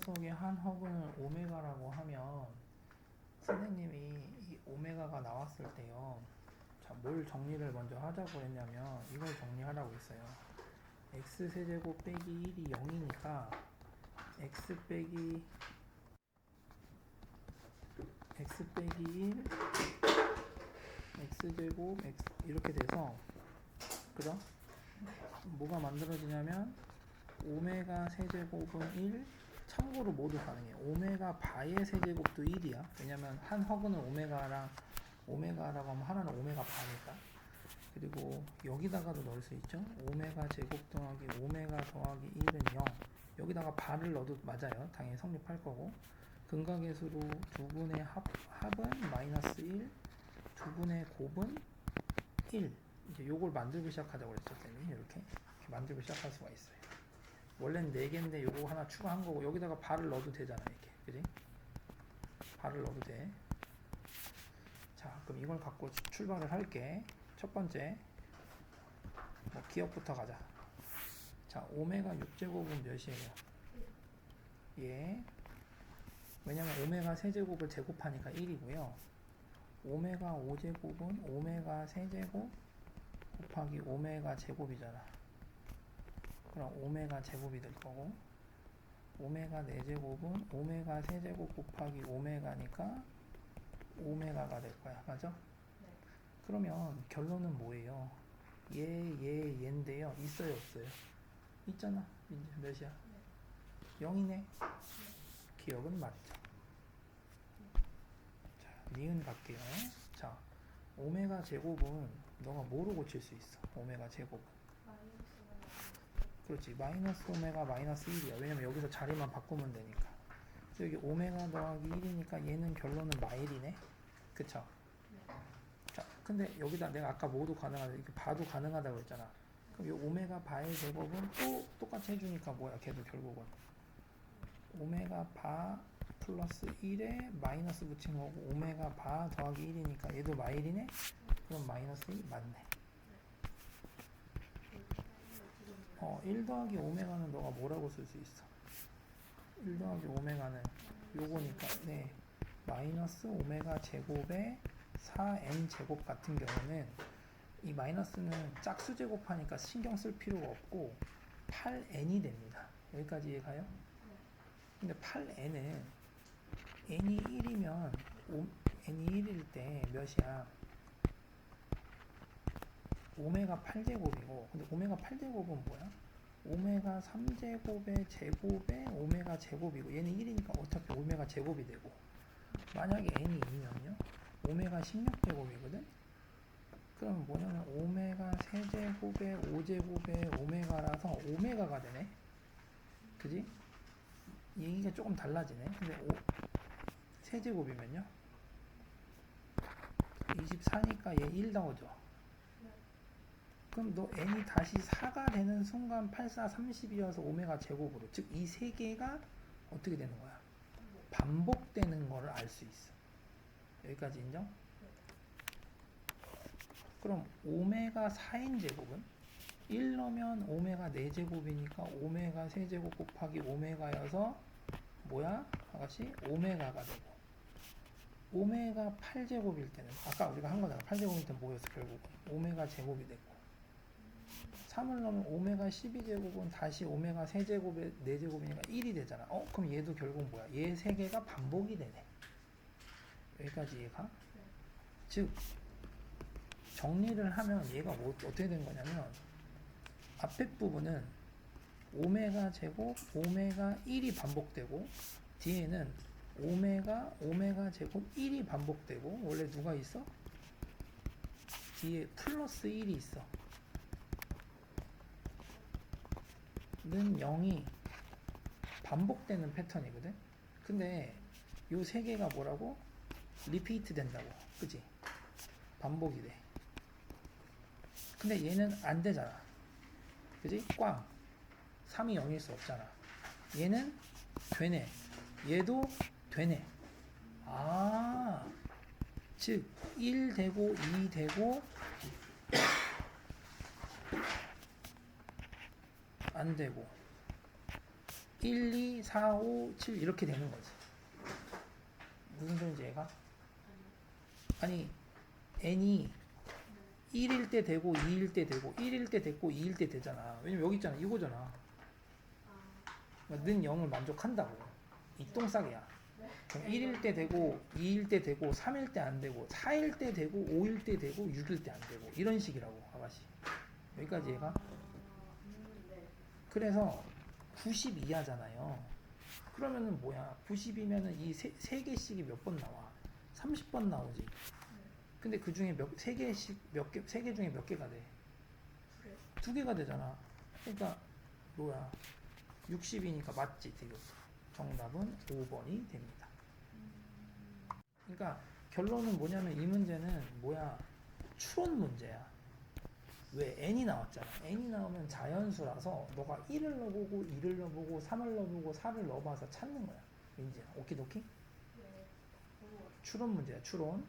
녀석의 한 허근을 오메가라고 하면 선생님이 이 오메가가 나왔을 때요. 자, 뭘 정리를 먼저 하자고 했냐면 이걸 정리하라고 했어요. x 세제곱 빼기 1이 0이니까 x 빼기 x 빼기 1 x 제곱 x 이렇게 돼서 그죠? 뭐가 만들어지냐면 오메가 세제곱은 1 참고로 모두 가능해요. 오메가 바의 세제곱도 1이야. 왜냐면 한 허근은 오메가랑 오메가라고 하면 하나는 오메가 바니까. 그리고 여기다가도 넣을 수 있죠. 오메가 제곱 더하기 오메가 더하기 1은 0. 여기다가 바를 넣어도 맞아요. 당연히 성립할 거고. 근각의 수로 두 분의 합, 합은 마이너스 1, 두 분의 곱은 1. 이제 요걸 만들기 시작하자고. 쌤이 이렇게. 이렇게 만들고 시작할 수가 있어요. 원래는 4개인데 요거 하나 추가한 거고 여기다가 발을 넣어도 되잖아 이렇게 그지? 발을 넣어도 돼. 자 그럼 이걸 갖고 주- 출발을 할게. 첫 번째 뭐 기억부터 가자. 자 오메가 6제곱은 몇이에요? 예. 왜냐면 오메가 세제곱을 제곱하니까 1이고요. 오메가 5제곱은 오메가 세제곱 곱하기 오메가 제곱이잖아. 그럼 오메가 제곱이 될 거고 오메가 4제곱은 오메가 세제곱 곱하기 오메가니까 오메가가 될 거야. 맞아? 그러면 결론은 뭐예요? 얘, 얘, 얘인데요. 있어요, 없어요? 있잖아. 민지 몇이야? 0이네. 기억은 맞죠. 자, 니은 갈게요. 자, 오메가 제곱은 너가 뭐로 고칠 수 있어? 오메가 제곱은. 그렇지. 마이너스 오메가 마이너스 1이야. 왜냐면 여기서 자리만 바꾸면 되니까. 여기 오메가 더하기 1이니까 얘는 결론은 마일이네. 그쵸? 자 근데 여기다 내가 아까 모두 가능하다 이렇게 봐도 가능하다고 했잖아. 그럼 이 오메가 바의 제곱은 또 똑같이 해주니까 뭐야 걔도 결국은. 오메가 바 플러스 1에 마이너스 붙인 거고 오메가 바 더하기 1이니까 얘도 마일이네? 그럼 마이너스 1 맞네 어, 1 더하기 오메가는 너가 뭐라고 쓸 수 있어? 1 더하기 오메가는 요거니까 네 마이너스 오메가 제곱에 4n 제곱 같은 경우는 이 마이너스는 짝수 제곱하니까 신경 쓸 필요가 없고 8n이 됩니다. 여기까지 이해가요? 근데 8n은 n이 1이면 n이 1일 때 몇이야? 오메가 8제곱이고 근데 오메가 8제곱은 뭐야? 오메가 3제곱의 제곱에 오메가 제곱이고 얘는 1이니까 어차피 오메가 제곱이 되고. 만약에 n이 2면요? 오메가 16제곱이거든? 그럼 뭐냐면 오메가 세제곱에 5제곱에 오메가라서 오메가가 되네. 그지? 얘기가 조금 달라지네. 근데 오, 세제곱이면요? 24니까 얘 1 나오죠 그럼 너 n이 다시 4가 되는 순간 8, 4, 30이어서 오메가 제곱으로 즉 이 세 개가 어떻게 되는 거야? 반복되는 거를 알 수 있어. 여기까지 인정? 그럼 오메가 4n 제곱은 1 넣으면 오메가 4제곱이니까 오메가 세제곱 곱하기 오메가여서 뭐야? 아가씨 오메가가 되고 오메가 8제곱일 때는 아까 우리가 한 거잖아 8제곱일 때 뭐였어 결국 오메가 제곱이 되고 3을 넣으면 오메가 12제곱은 다시 오메가 세제곱에 4제곱이니까 1이 되잖아. 어? 그럼 얘도 결국 뭐야? 얘세 개가 반복이 되네. 여기까지 이해가? 즉 정리를 하면 얘가 뭐, 어떻게 된 거냐면 앞에 부분은 오메가 제곱, 오메가 1이 반복되고 뒤에는 오메가, 오메가 제곱 1이 반복되고 원래 누가 있어? 뒤에 플러스 1이 있어. 는 0이 반복되는 패턴이거든. 근데 요 세 개가 뭐라고? 리피트 된다고. 그지? 반복이 돼. 근데 얘는 안 되잖아. 그지? 꽝. 3이 0일 수 없잖아. 얘는 되네. 얘도 되네. 아. 즉, 1 되고 2 되고 안 되고 1, 2, 4, 5, 7 이렇게 되는 거지. 무슨 소리인지 얘가? 아니 n이 1일 때 되고 2일 때 되고 1일 때 됐고 2일 때 되잖아. 왜냐면 여기 있잖아. 이거잖아. 그러니까 는 0을 만족한다고. 이 똥싸개야. 그럼 1일 때 되고 2일 때 되고 3일 때 안 되고 4일 때 되고 5일 때 되고 6일 때 안 되고 이런 식이라고 아가씨. 여기까지 얘가. 그래서 90 이하잖아요. 그러면은 뭐야? 90이면은 이 세, 세 개씩이 몇 번 나와? 30번 나오지. 근데 그 중에 몇, 세 개씩 몇 개, 세 개 중에 몇 개가 돼? 두 개가 되잖아. 그러니까 뭐야? 60이니까 맞지, 지금. 정답은 5번이 됩니다. 그러니까 결론은 뭐냐면 이 문제는 뭐야? 추론 문제야. 왜 n이 나왔잖아. n이 나오면 자연수라서 너가 1을 넣어보고 2를 넣어보고 3을 넣어보고 4를 넣어봐서 찾는 거야. 민지야. 오키도키? 추론 문제야. 추론.